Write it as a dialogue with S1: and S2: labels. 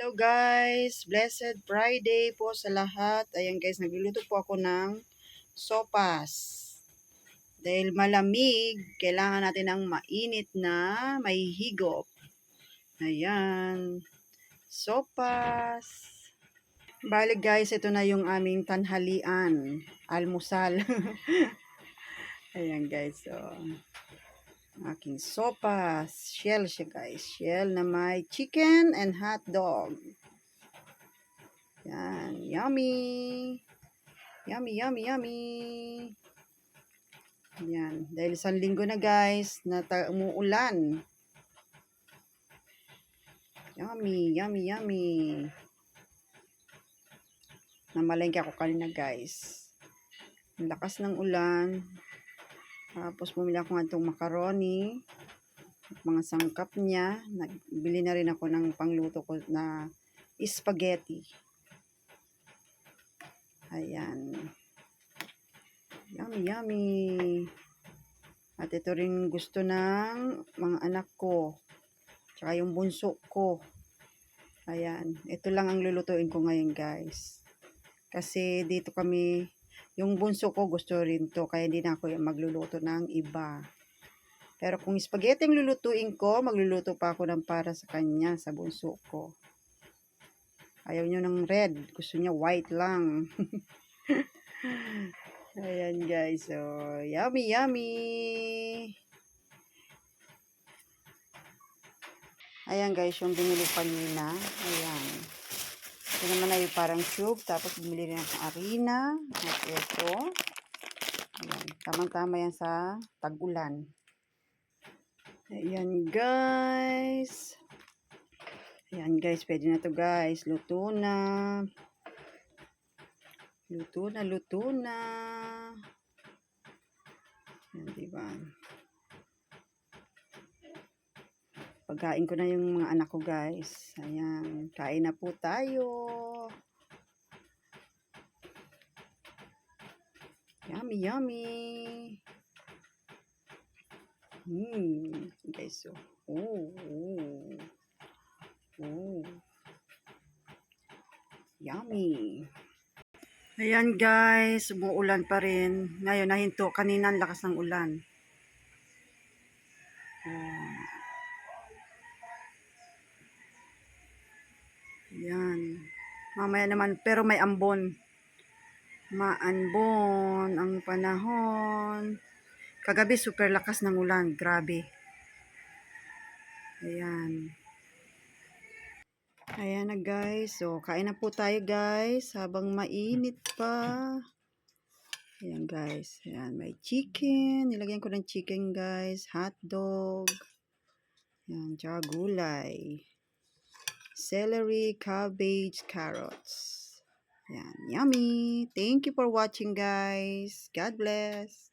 S1: Hello guys, blessed Friday po sa lahat. Ayan guys, nagluluto po ako ng sopas. Dahil malamig, kailangan natin ng mainit na may higop. Ayan, sopas. Bali guys, ito na yung aming tanhalian, almusal. Ayan guys, so aking sopas. Shell siya guys. Shell na may chicken and hot dog. Yan. Yummy. Yummy, yummy, yummy. Yan. Dahil isang linggo na guys, na umuulan. Yummy, yummy, yummy. Namalengke ako kanina guys. Ang lakas ng ulan. Tapos bumili ako nga itong macaroni. Mga sangkap niya. Nagbili na rin ako ng pangluto ko na spaghetti. Ayan. Yummy, yummy. At ito rin gusto ng mga anak ko. Tsaka yung bunso ko. Ayan. Ito lang ang lulutuin ko ngayon guys. Kasi dito kami yung bunso ko gusto rin to, kaya hindi na ako magluluto ng iba. Pero kung spaghetti ang lulutuin ko, magluluto pa ako ng para sa kanya, sa bunso ko. Ayaw nyo ng red, gusto niya white lang. Ayan guys, so yummy yummy! Ayan guys, yung binili kanina. Ayan. Ito naman ay parang tube. Tapos bumili rin akong arena. At ito. Ayan. Tamang-tama yan sa tag-ulan. Ayan guys. Ayan guys. Pwede na to guys. Luto na. Luto na, luto na. Ayan, diba? Pagkain ko na yung mga anak ko guys. Ayan. Kain na po tayo. Yummy, yummy. Hmm. Guys, so. Oh, oh. Yummy. Ayan guys, umuulan pa rin. Ngayon, nahinto. Kanina ang lakas ng ulan. Oh. Yan. Mamaya naman, pero may ambon. Maanbon ang panahon. Kagabi, super lakas ng ulan. Grabe. Ayan. Ayan na guys. So, kain na po tayo guys. Habang mainit pa. Ayan guys. Ayan, may chicken. Nilagyan ko ng chicken guys. Hot dog. Ayan, tsaka gulay celery, cabbage, carrots. Yan, yummy. Thank you for watching guys. God bless.